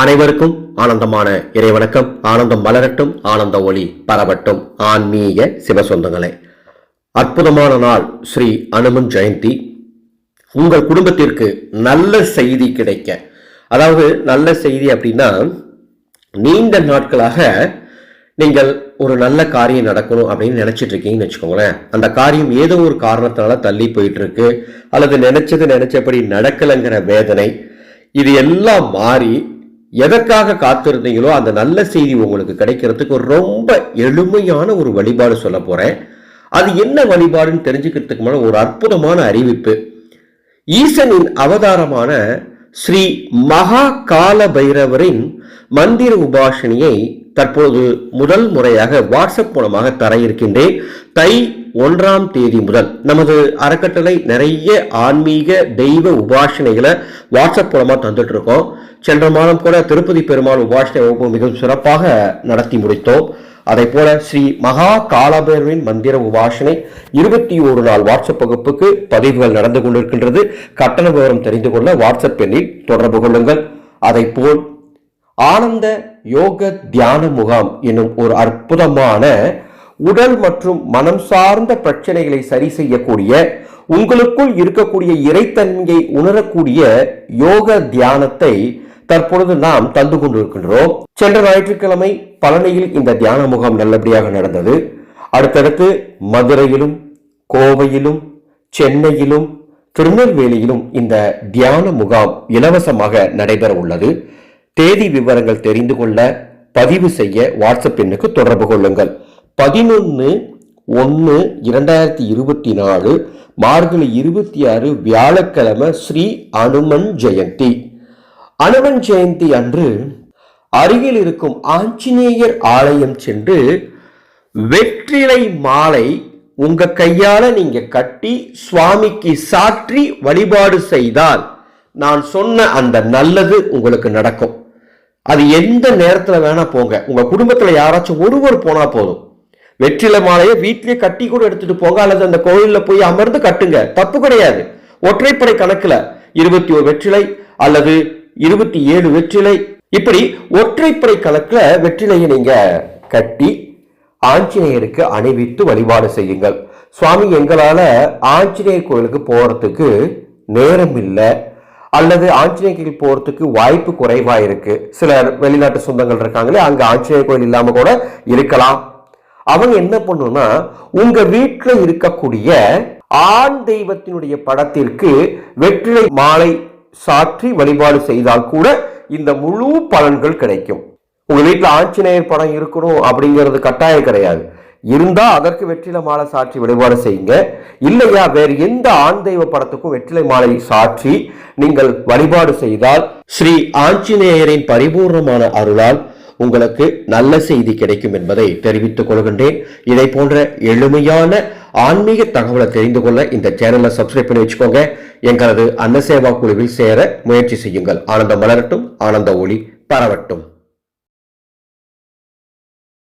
அனைவருக்கும் ஆனந்தமான இறைவணக்கம். ஆனந்தம் மலரட்டும் ஆனந்த ஒளி பரவட்டும். ஆன்மீக சிவசொந்தங்களே அற்புதமான நாள் ஸ்ரீ அனுமன் ஜெயந்தி. உங்கள் குடும்பத்திற்கு நல்ல செய்தி கிடைக்க. அதாவது நல்ல செய்தி அப்படின்னா நீண்ட நாட்களாக நீங்கள் ஒரு நல்ல காரியம் நடக்கணும் அப்படின்னு நினைச்சிட்டு இருக்கீங்கன்னு வச்சுக்கோங்களேன். அந்த காரியம் ஏதோ ஒரு காரணத்தினால தள்ளி போயிட்டு இருக்கு அல்லது நினைச்சது நினைச்சபடி நடக்கலைங்கிற வேதனை இது எல்லாம் மாறி எதற்காக காத்திருந்தீங்களோ அந்த நல்ல செய்தி உங்களுக்கு கிடைக்கிறதுக்கு ஒரு ரொம்ப எளிமையான ஒரு வழிபாடு சொல்ல போகிறேன் அது என்ன வழிபாடுன்னு தெரிஞ்சுக்கிறதுக்கு மேலே ஒரு அற்புதமான அறிவிப்பு. ஈசனின் அவதாரமான ஸ்ரீ மகா கால பைரவரின் மந்திர உபாசனையை தற்போது முதல் முறையாக வாட்ஸ்அப் மூலமாக தர இருக்கின்றேன். தை ஒன்றாம் தேதி முதல் நமது அறக்கட்டளை நிறைய ஆன்மீக தெய்வ உபாசனைகளை வாட்ஸ்அப் மூலமாக தந்துட்டு இருக்கோம் சென்ற மாதம் கூட திருப்பதி பெருமாள் உபாசனை வகுப்பு மிகவும் சிறப்பாக நடத்தி முடித்தோம். அதை போல ஸ்ரீ மகா காலபேரவின் மந்திர உபாசனை இருபத்தி ஒரு நாள் வாட்ஸ்அப் வகுப்புக்கு பதிவுகள் நடந்து கொண்டிருக்கின்றது. கட்டண விவரம் தெரிந்து கொள்ள வாட்ஸ்அப் எண்ணில் தொடர்பு கொள்ளுங்கள். அதை போல் ஆனந்த யோக தியான முகாம் என்னும் ஒரு அற்புதமான உடல் மற்றும் மனம் சார்ந்த பிரச்சனைகளை சரி செய்யக்கூடிய உங்களுக்குள் இருக்கக்கூடிய இறைத்தன்மையை உணரக்கூடிய யோக தியானத்தை தற்பொழுது நாம் தந்து கொண்டிருக்கின்றோம். சென்ற ஞாயிற்றுக்கிழமை பழனியில் இந்த தியான முகாம் நல்லபடியாக நடந்தது. அடுத்தடுத்து மதுரையிலும் கோவையிலும் சென்னையிலும் திருநெல்வேலியிலும் இந்த தியான முகாம் இலவசமாக நடைபெற உள்ளது தேதி விவரங்கள் தெரிந்து கொள்ள பதிவு செய்ய வாட்ஸ்அப் எண்ணுக்கு தொடர்பு கொள்ளுங்கள். பதினொன்று ஒன்று இரண்டாயிரத்தி இருபத்தி நாலு மார்கழி இருபத்தி ஆறு வியாழக்கிழமை ஸ்ரீ அனுமன் ஜெயந்தி. அனுமன் ஜெயந்தி அன்று அருகில் இருக்கும் ஆஞ்சநேயர் ஆலயம் சென்று வெற்றிலை மாலை உங்க கையால நீங்க கட்டி சுவாமிக்கு சாற்றி வழிபாடு செய்தால் நான் சொன்ன அந்த நல்லது உங்களுக்கு நடக்கும். அது எந்த நேரத்தில் வேணா போங்க. உங்க குடும்பத்தில் யாராச்சும் ஒருவர் போனா போதும். வெற்றிலை மாலையை வீட்லயே கட்டி கூட எடுத்துட்டு போங்க. அல்லது அந்த கோயிலில் போய் அமர்ந்து கட்டுங்க. தப்பு கிடையாது. ஒற்றைப்படை கணக்குல இருபத்தி ஒரு வெற்றிலை அல்லது இருபத்தி ஏழு வெற்றிலை. இப்படி ஒற்றைப்படை கணக்குல வெற்றிலையை நீங்க கட்டி ஆஞ்சநேயருக்கு அணிவித்து வழிபாடு செய்யுங்கள். சுவாமி எங்களால் ஆஞ்சநேயர் கோயிலுக்கு போறதுக்கு நேரம் இல்லை அல்லது ஆஞ்சநேயர் கோயில் வாய்ப்பு குறைவாக இருக்குது சில வெளிநாட்டு சொந்தங்கள் இருக்காங்களே அங்கே ஆஞ்சநேயர் கோயில் இல்லாமல் கூட இருக்கலாம். அவங்க என்ன பண்ணுன்னா உங்கள் வீட்டில் இருக்கக்கூடிய ஆண் தெய்வத்தினுடைய படத்திற்கு வெற்றிலை மாலை சாற்றி வழிபாடு செய்தால் கூட இந்த முழு பலன்கள் கிடைக்கும். உங்கள் வீட்டில் ஆஞ்சநேயர் படம் இருக்கணும் அப்படிங்கிறது கட்டாயம் கிடையாது. இருந்தா அதற்கு வெற்றிலை மாலை சாற்றி வழிபாடு செய்யுங்க. இல்லையா வேறு எந்த ஆண் தெய்வ படத்துக்கும் வெற்றிலை மாலை சாற்றி நீங்கள் வழிபாடு செய்தால் ஸ்ரீ ஆஞ்சநேயரின் பரிபூர்ணமான அருளால் உங்களுக்கு நல்ல செய்தி கிடைக்கும் என்பதை தெரிவித்துக் கொள்கின்றேன். இதை போன்ற எளிமையான ஆன்மீக தகவலை தெரிந்து கொள்ள இந்த சேனலை சப்ஸ்கிரைப் பண்ணி வச்சுக்கோங்க. எங்களது அன்னசேவா குழுவில் சேர முயற்சி செய்யுங்கள். ஆனந்தம் மலரட்டும் ஆனந்த ஒளி பரவட்டும்.